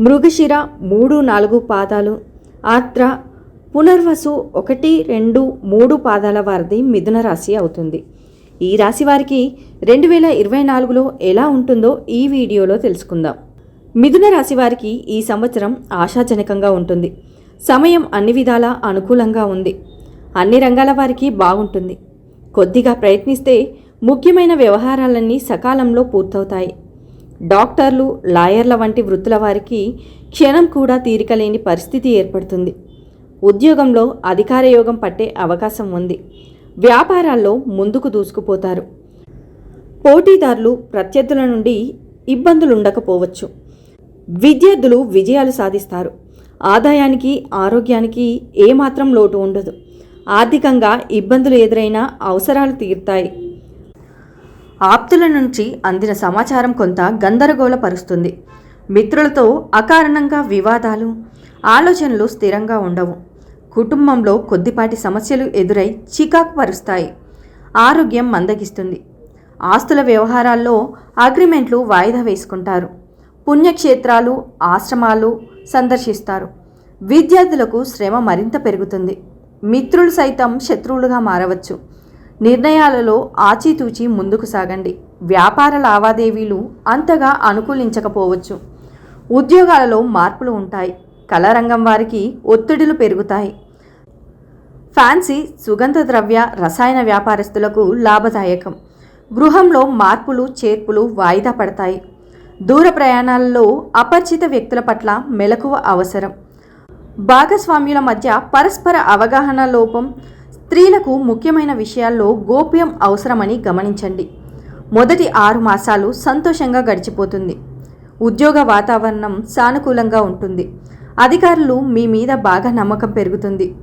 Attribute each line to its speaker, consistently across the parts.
Speaker 1: మృగశిర మూడు నాలుగు పాదాలు ఆత్ర పునర్వసు ఒకటి రెండు మూడు పాదాల వారిది మిథున రాశి అవుతుంది. ఈ రాశి వారికి రెండు వేల ఇరవై నాలుగులో ఎలా ఉంటుందో ఈ వీడియోలో తెలుసుకుందాం. మిథున రాశి వారికి ఈ సంవత్సరం ఆశాజనకంగా ఉంటుంది. సమయం అన్ని విధాలా అనుకూలంగా ఉంది. అన్ని రంగాల వారికి బాగుంటుంది. కొద్దిగా ప్రయత్నిస్తే ముఖ్యమైన వ్యవహారాలన్నీ సకాలంలో పూర్తవుతాయి. డాక్టర్లు లాయర్ల వంటి వృత్తుల వారికి క్షణం కూడా తీరికలేని పరిస్థితి ఏర్పడుతుంది. ఉద్యోగంలో అధికార యోగం పట్టే అవకాశం ఉంది. వ్యాపారాల్లో ముందుకు దూసుకుపోతారు. పోటీదారులు ప్రత్యర్థుల నుండి ఇబ్బందులు ఉండకపోవచ్చు విద్యార్థులు విజయాలు సాధిస్తారు. ఆదాయానికి ఆరోగ్యానికి ఏమాత్రం లోటు ఉండదు. ఆర్థికంగా ఇబ్బందులు ఎదురైనా అవసరాలు తీరుతాయి. ఆప్తుల నుంచి అందిన సమాచారం కొంత గందరగోళపరుస్తుంది. మిత్రులతో అకారణంగా వివాదాలు ఆలోచనలు స్థిరంగా ఉండవు. కుటుంబంలో కొద్దిపాటి సమస్యలు ఎదురై చికాకు పరుస్తాయి. ఆరోగ్యం మందగిస్తుంది. ఆస్తుల వ్యవహారాల్లో అగ్రిమెంట్లు వాయిదా వేసుకుంటారు. పుణ్యక్షేత్రాలు ఆశ్రమాలు సందర్శిస్తారు. విద్యార్థులకు శ్రమ మరింత పెరుగుతుంది. మిత్రులు సైతం శత్రువులుగా మారవచ్చు. నిర్ణయాలలో ఆచితూచి ముందుకు సాగండి. వ్యాపార లావాదేవీలు అంతగా అనుకూలించకపోవచ్చు. ఉద్యోగాలలో మార్పులు ఉంటాయి. కళారంగం వారికి ఒత్తిడులు పెరుగుతాయి. ఫ్యాన్సీ సుగంధ ద్రవ్య రసాయన వ్యాపారస్తులకు లాభదాయకం. గృహంలో మార్పులు చేర్పులు వాయిదా పడతాయి. దూర ప్రయాణాలలో అపరిచిత వ్యక్తుల పట్ల మెలకువ అవసరం. భాగస్వామ్యుల మధ్య పరస్పర అవగాహన లోపం స్త్రీలకు ముఖ్యమైన విషయాల్లో గోప్యం అవసరమని గమనించండి. మొదటి ఆరు మాసాలు సంతోషంగా గడిచిపోతుంది. ఉద్యోగ వాతావరణం సానుకూలంగా ఉంటుంది. అధికారులు మీ మీద బాగా నమ్మకం పెరుగుతుంది.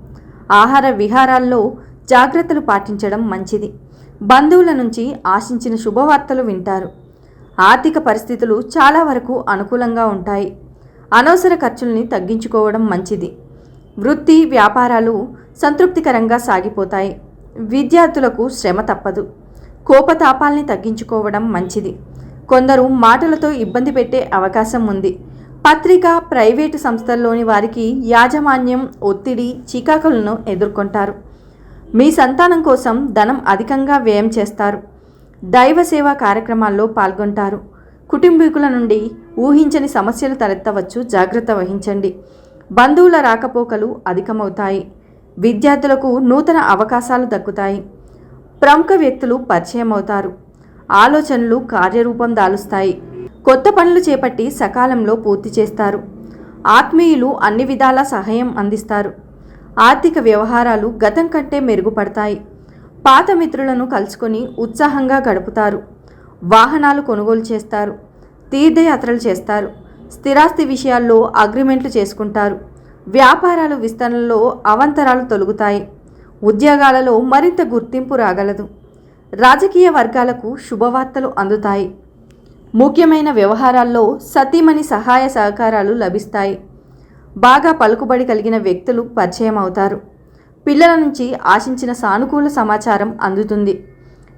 Speaker 1: ఆహార విహారాల్లో జాగ్రత్తలు పాటించడం మంచిది. బంధువుల నుంచి ఆశించిన శుభవార్తలు వింటారు. ఆర్థిక పరిస్థితులు చాలా వరకు అనుకూలంగా ఉంటాయి. అనవసర ఖర్చుల్ని తగ్గించుకోవడం మంచిది. వృత్తి వ్యాపారాలు సంతృప్తికరంగా సాగిపోతాయి. విద్యార్థులకు శ్రమ తప్పదు. కోపతాపాల్ని తగ్గించుకోవడం మంచిది. కొందరు మాటలతో ఇబ్బంది పెట్టే అవకాశం ఉంది. పత్రిక ప్రైవేటు సంస్థల్లోని వారికి యాజమాన్యం ఒత్తిడి చికాకులను ఎదుర్కొంటారు. మీ సంతానం కోసం ధనం అధికంగా వ్యయం చేస్తారు. దైవ సేవా కార్యక్రమాల్లో పాల్గొంటారు. కుటుంబీకుల నుండి ఊహించని సమస్యలు తలెత్తవచ్చు. జాగ్రత్త వహించండి. బంధువుల రాకపోకలు అధికమవుతాయి. విద్యార్థులకు నూతన అవకాశాలు దక్కుతాయి. ప్రముఖ వ్యక్తులు పరిచయం అవుతారు ఆలోచనలు కార్యరూపం దాలుస్తాయి. కొత్త పనులు చేపట్టి సకాలంలో పూర్తి చేస్తారు. ఆత్మీయులు అన్ని విధాల సహాయం అందిస్తారు. ఆర్థిక వ్యవహారాలు గతం కంటే మెరుగుపడతాయి. పాత మిత్రులను కలుసుకొని ఉత్సాహంగా గడుపుతారు. వాహనాలు కొనుగోలు చేస్తారు. తీర్థయాత్రలు చేస్తారు. స్థిరాస్తి విషయాల్లో అగ్రిమెంట్లు చేసుకుంటారు. వ్యాపారాలు విస్తరణలో అవంతరాలు తొలగుతాయి. ఉద్యోగాలలో మరింత గుర్తింపు రాగలదు. రాజకీయ వర్గాలకు శుభవార్తలు అందుతాయి. ముఖ్యమైన వ్యవహారాల్లో సతీమణి సహాయ సహకారాలు లభిస్తాయి. బాగా పలుకుబడి కలిగిన వ్యక్తులు పరిచయం అవుతారు పిల్లల నుంచి ఆశించిన సానుకూల సమాచారం అందుతుంది.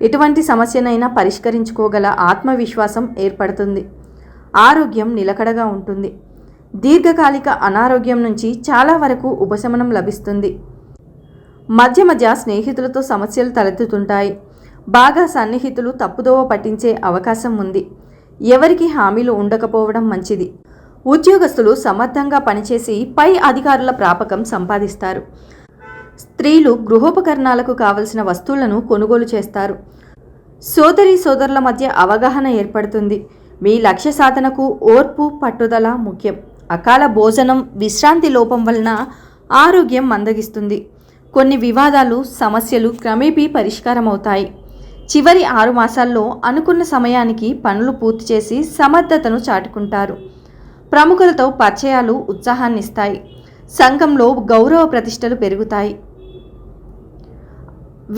Speaker 1: ఎటువంటి సమస్యనైనా పరిష్కరించుకోగల ఆత్మవిశ్వాసం ఏర్పడుతుంది. ఆరోగ్యం నిలకడగా ఉంటుంది. దీర్ఘకాలిక అనారోగ్యం నుంచి చాలా వరకు ఉపశమనం లభిస్తుంది. మధ్య మధ్య స్నేహితులతో సమస్యలు తలెత్తుతుంటాయి. బాగా సన్నిహితులు తప్పుదోవ పట్టించే అవకాశం ఉంది. ఎవరికి హామీలు ఉండకపోవడం మంచిది. ఉద్యోగస్తులు సమర్థంగా పనిచేసి పై అధికారుల ప్రాపకం సంపాదిస్తారు. స్త్రీలు గృహోపకరణాలకు కావలసిన వస్తువులను కొనుగోలు చేస్తారు. సోదరి సోదరుల మధ్య అవగాహన ఏర్పడుతుంది. మీ లక్ష్య సాధనకు ఓర్పు పట్టుదల ముఖ్యం. అకాల భోజనం విశ్రాంతి లోపం వలన ఆరోగ్యం మందగిస్తుంది. కొన్ని వివాదాలు సమస్యలు క్రమేపీ పరిష్కారం అవుతాయి చివరి ఆరు మాసాల్లో అనుకున్న సమయానికి పనులు పూర్తి చేసి సమర్థతను చాటుకుంటారు. ప్రముఖులతో పరిచయాలు ఉత్సాహాన్నిస్తాయి. సంఘంలో గౌరవ ప్రతిష్టలు పెరుగుతాయి.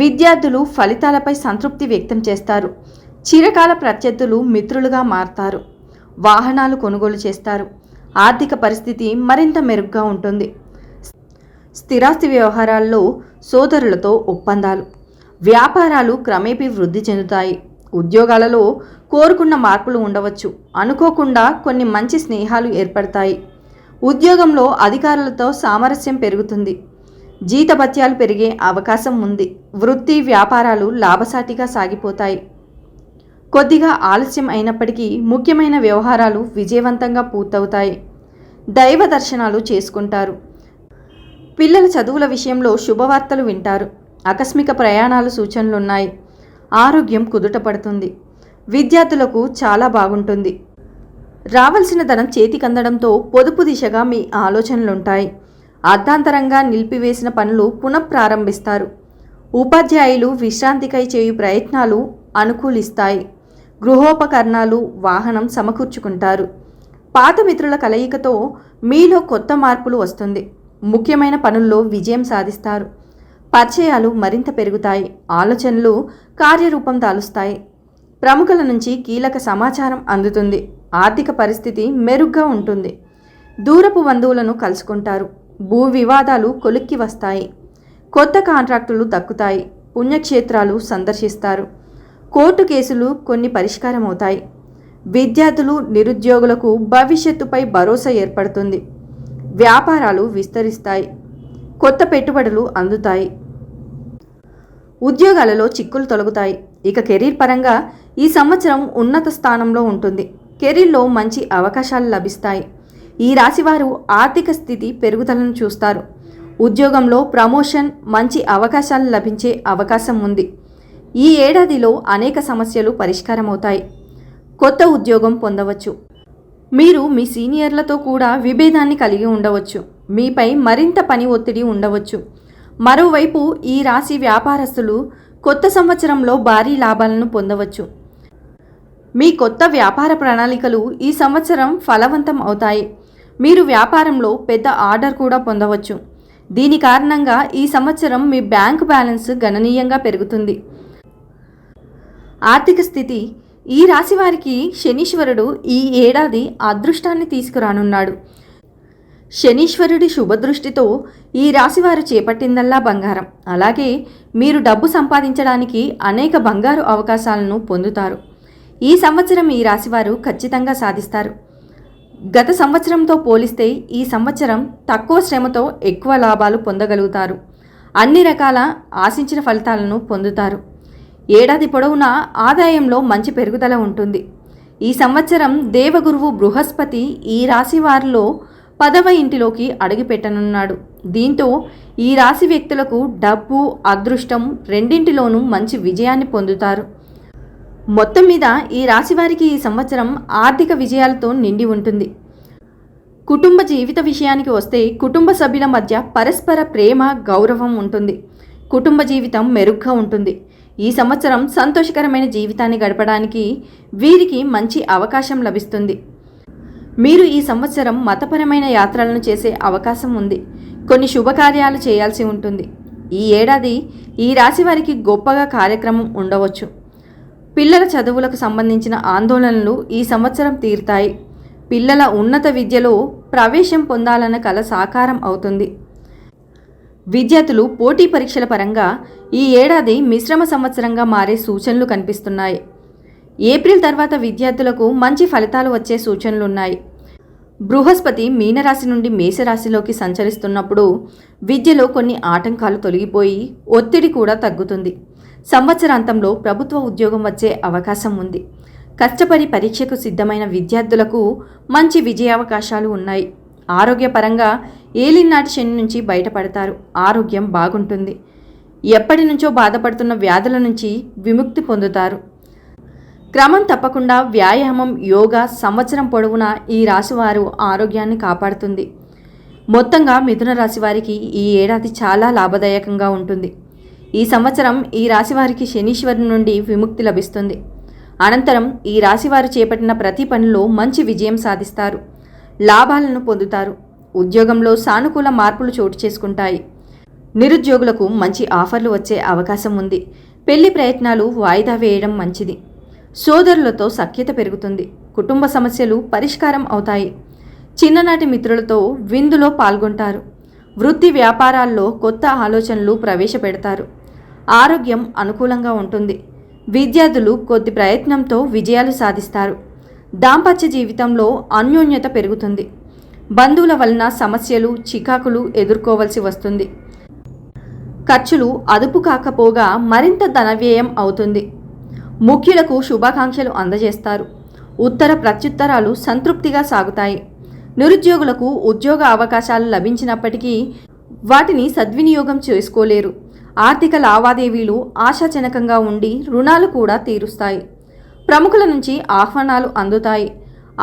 Speaker 1: విద్యార్థులు ఫలితాలపై సంతృప్తి వ్యక్తం చేస్తారు. చిరకాల ప్రత్యర్థులు మిత్రులుగా మారతారు. వాహనాలు కొనుగోలు చేస్తారు. ఆర్థిక పరిస్థితి మరింత మెరుగ్గా ఉంటుంది. స్థిరాస్తి వ్యవహారాల్లో సోదరులతో ఒప్పందాలు. వ్యాపారాలు క్రమేపీ వృద్ధి చెందుతాయి. ఉద్యోగాలలో కోరుకున్న మార్పులు ఉండవచ్చు. అనుకోకుండా కొన్ని మంచి స్నేహాలు ఏర్పడతాయి. ఉద్యోగంలో అధికారులతో సామరస్యం పెరుగుతుంది. జీతభత్యాలు పెరిగే అవకాశం ఉంది. వృత్తి వ్యాపారాలు లాభసాటిగా సాగిపోతాయి. కొద్దిగా ఆలస్యం అయినప్పటికీ ముఖ్యమైన వ్యవహారాలు విజయవంతంగా పూర్తవుతాయి. దైవ దర్శనాలు చేసుకుంటారు. పిల్లల చదువుల విషయంలో శుభవార్తలు వింటారు. ఆకస్మిక ప్రయాణాలు సూచనలున్నాయి. ఆరోగ్యం కుదుటపడుతుంది. విద్యార్థులకు చాలా బాగుంటుంది. రావాల్సిన ధనం చేతికందడంతో పొదుపు దిశగా మీ ఆలోచనలుంటాయి. అర్ధాంతరంగా నిలిపివేసిన పనులు పునఃప్రారంభిస్తారు. ఉపాధ్యాయులు విశ్రాంతికై చేయు ప్రయత్నాలు అనుకూలిస్తాయి. గృహోపకరణాలు వాహనం సమకూర్చుకుంటారు. పాత మిత్రుల కలయికతో మీలో కొత్త మార్పులు వస్తుంది. ముఖ్యమైన పనుల్లో విజయం సాధిస్తారు. పరిచయాలు మరింత పెరుగుతాయి. ఆలోచనలు కార్యరూపం దాలుస్తాయి ప్రముఖుల నుంచి కీలక సమాచారం అందుతుంది. ఆర్థిక పరిస్థితి మెరుగ్గా ఉంటుంది. దూరపు బంధువులను కలుసుకుంటారు. భూ వివాదాలు కొలిక్కి వస్తాయి. కొత్త కాంట్రాక్టులు దక్కుతాయి. పుణ్యక్షేత్రాలు సందర్శిస్తారు. కోర్టు కేసులు కొన్ని పరిష్కారం అవుతాయి విద్యార్థులు నిరుద్యోగులకు భవిష్యత్తుపై భరోసా ఏర్పడుతుంది. వ్యాపారాలు విస్తరిస్తాయి. కొత్త పెట్టుబడులు అందుతాయి. ఉద్యోగాలలో చిక్కులు తొలగుతాయి. ఇక కెరీర్ పరంగా ఈ సంవత్సరం ఉన్నత స్థానంలో ఉంటుంది. కెరీర్లో మంచి అవకాశాలు లభిస్తాయి. ఈ రాశివారు ఆర్థిక స్థితి పెరుగుదలను చూస్తారు. ఉద్యోగంలో ప్రమోషన్ మంచి అవకాశాలు లభించే అవకాశం ఉంది. ఈ ఏడాదిలో అనేక సమస్యలు పరిష్కారమవుతాయి. కొత్త ఉద్యోగం పొందవచ్చు. మీరు మీ సీనియర్లతో కూడా విభేదాన్ని కలిగి ఉండవచ్చు. మీపై మరింత పని ఒత్తిడి ఉండవచ్చు. మరోవైపు ఈ రాశి వ్యాపారస్తులు కొత్త సంవత్సరంలో భారీ లాభాలను పొందవచ్చు. మీ కొత్త వ్యాపార ప్రణాళికలు ఈ సంవత్సరం ఫలవంతం అవుతాయి. మీరు వ్యాపారంలో పెద్ద ఆర్డర్ కూడా పొందవచ్చు. దీని కారణంగా ఈ సంవత్సరం మీ బ్యాంక్ బ్యాలెన్స్ గణనీయంగా పెరుగుతుంది. ఆర్థిక స్థితి. ఈ రాశి వారికి శనీశ్వరుడు ఈ ఏడాది అదృష్టాన్ని తీసుకురానున్నాడు. శనీశ్వరుడి శుభదృష్టితో ఈ రాశివారు చేపట్టిందల్లా బంగారం. అలాగే మీరు డబ్బు సంపాదించడానికి అనేక బంగారు అవకాశాలను పొందుతారు. ఈ సంవత్సరం ఈ రాశివారు ఖచ్చితంగా సాధిస్తారు. గత సంవత్సరంతో పోలిస్తే ఈ సంవత్సరం తక్కువ శ్రమతో ఎక్కువ లాభాలు పొందగలుగుతారు. అన్ని రకాల ఆశించిన ఫలితాలను పొందుతారు. ఏడాది పొడవునా ఆదాయంలో మంచి పెరుగుదల ఉంటుంది. ఈ సంవత్సరం దేవగురువు బృహస్పతి ఈ రాశి వారిలో పదవ ఇంటిలోకి అడుగుపెట్టనున్నాడు. దీంతో ఈ రాశి వ్యక్తులకు డబ్బు అదృష్టం రెండింటిలోనూ మంచి విజయాన్ని పొందుతారు. మొత్తం మీద ఈ రాశి వారికి ఈ సంవత్సరం ఆర్థిక విజయాలతో నిండి ఉంటుంది. కుటుంబ జీవిత విషయానికి వస్తే కుటుంబ సభ్యుల మధ్య పరస్పర ప్రేమ గౌరవం ఉంటుంది. కుటుంబ జీవితం మెరుగ్గా ఉంటుంది. ఈ సంవత్సరం సంతోషకరమైన జీవితాన్ని గడపడానికి వీరికి మంచి అవకాశం లభిస్తుంది. మీరు ఈ సంవత్సరం మతపరమైన యాత్రలను చేసే అవకాశం ఉంది. కొన్ని శుభకార్యాలు చేయాల్సి ఉంటుంది. ఈ ఏడాది ఈ రాశి వారికి గొప్పగా కార్యక్రమం ఉండవచ్చు. పిల్లల చదువులకు సంబంధించిన ఆందోళనలు ఈ సంవత్సరం తీరుతాయి. పిల్లల ఉన్నత విద్యలో ప్రవేశం పొందాలన్న కల సాకారం అవుతుంది. విద్యార్థులు పోటీ పరీక్షల పరంగా ఈ ఏడాది మిశ్రమ సంవత్సరంగా మారే సూచనలు కనిపిస్తున్నాయి. ఏప్రిల్ తర్వాత విద్యార్థులకు మంచి ఫలితాలు వచ్చే సూచనలున్నాయి. బృహస్పతి మీనరాశి నుండి మేషరాశిలోకి సంచరిస్తున్నప్పుడు విద్యలో కొన్ని ఆటంకాలు తొలగిపోయి ఒత్తిడి కూడా తగ్గుతుంది. సంవత్సరాంతంలో ప్రభుత్వ ఉద్యోగం వచ్చే అవకాశం ఉంది. కష్టపడి పరీక్షకు సిద్ధమైన విద్యార్థులకు మంచి విజయావకాశాలు ఉన్నాయి. ఆరోగ్యపరంగా ఏలినాటి శని నుంచి బయటపడతారు. ఆరోగ్యం బాగుంటుంది. ఎప్పటి నుంచో బాధపడుతున్న వ్యాధుల నుంచి విముక్తి పొందుతారు. క్రమం తప్పకుండా వ్యాయామం యోగా సంవత్సరం పొడవునా ఈ రాశివారు ఆరోగ్యాన్ని కాపాడుతుంది. మొత్తంగా మిథున రాశి వారికి ఈ ఏడాది చాలా లాభదాయకంగా ఉంటుంది. ఈ సంవత్సరం ఈ రాశివారికి శనీశ్వరుని నుండి విముక్తి లభిస్తుంది. అనంతరం ఈ రాశివారు చేపట్టిన ప్రతి పనిలో మంచి విజయం సాధిస్తారు. లాభాలను పొందుతారు. ఉద్యోగంలో సానుకూల మార్పులు చోటు చేసుకుంటాయి. నిరుద్యోగులకు మంచి ఆఫర్లు వచ్చే అవకాశం ఉంది. పెళ్ళి ప్రయత్నాలు వాయిదా వేయడం మంచిది. సోదరులతో సఖ్యత పెరుగుతుంది. కుటుంబ సమస్యలు పరిష్కారం అవుతాయి. చిన్ననాటి మిత్రులతో విందులో పాల్గొంటారు. వృత్తి వ్యాపారాల్లో కొత్త ఆలోచనలు ప్రవేశపెడతారు. ఆరోగ్యం అనుకూలంగా ఉంటుంది. విద్యార్థులు కొద్ది ప్రయత్నంతో విజయాలు సాధిస్తారు. దాంపత్య జీవితంలో అన్యోన్యత పెరుగుతుంది. బంధువుల వలన సమస్యలు చికాకులు ఎదుర్కోవలసి వస్తుంది. ఖర్చులు అదుపు కాకపోగా మరింత ధనవ్యయం అవుతుంది. ముఖ్యులకు శుభాకాంక్షలు అందజేస్తారు. ఉత్తర ప్రత్యుత్తరాలు సంతృప్తిగా సాగుతాయి. నిరుద్యోగులకు ఉద్యోగ అవకాశాలు లభించినప్పటికీ వాటిని సద్వినియోగం చేసుకోలేరు. ఆర్థిక లావాదేవీలు ఆశాజనకంగా ఉండి రుణాలు కూడా తీరుస్తాయి. ప్రముఖుల నుంచి ఆహ్వానాలు అందుతాయి.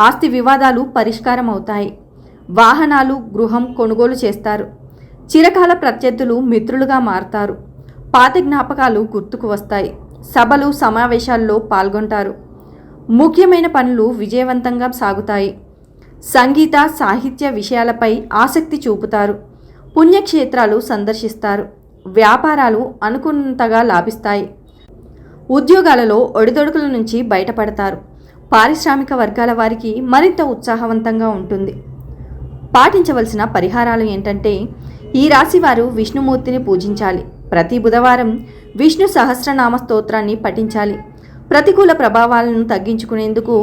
Speaker 1: ఆస్తి వివాదాలు పరిష్కారం అవుతాయి వాహనాలు గృహం కొనుగోలు చేస్తారు. చిరకాల ప్రత్యర్థులు మిత్రులుగా మారతారు. పాత జ్ఞాపకాలు గుర్తుకు వస్తాయి. సభలు సమావేశాల్లో పాల్గొంటారు. ముఖ్యమైన పనులు విజయవంతంగా సాగుతాయి. సంగీత సాహిత్య విషయాలపై ఆసక్తి చూపుతారు. పుణ్యక్షేత్రాలు సందర్శిస్తారు. వ్యాపారాలు అనుకున్నంతగా లాభిస్తాయి. ఉద్యోగాలలో ఒడిదొడుకుల నుంచి బయటపడతారు. పారిశ్రామిక వర్గాల వారికి మరింత ఉత్సాహవంతంగా ఉంటుంది. పాటించవలసిన పరిహారాలు ఏంటంటే ఈ రాశివారు విష్ణుమూర్తిని పూజించాలి. ప్రతి బుధవారం విష్ణు సహస్రనామ స్తోత్రాన్ని పఠించాలి. ప్రతికూల ప్రభావాలను తగ్గించుకునేందుకు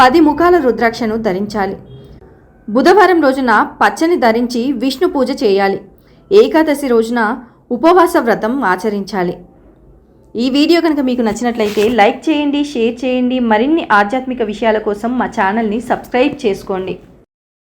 Speaker 1: పది ముఖాల రుద్రాక్షను ధరించాలి. బుధవారం రోజున పచ్చని ధరించి విష్ణు పూజ చేయాలి. ఏకాదశి రోజున ఉపవాస వ్రతం ఆచరించాలి. ఈ వీడియో కనుక మీకు నచ్చినట్లయితే లైక్ చేయండి షేర్ చేయండి. మరిన్ని ఆధ్యాత్మిక విషయాల కోసం మా ఛానల్ని సబ్స్క్రైబ్ చేసుకోండి.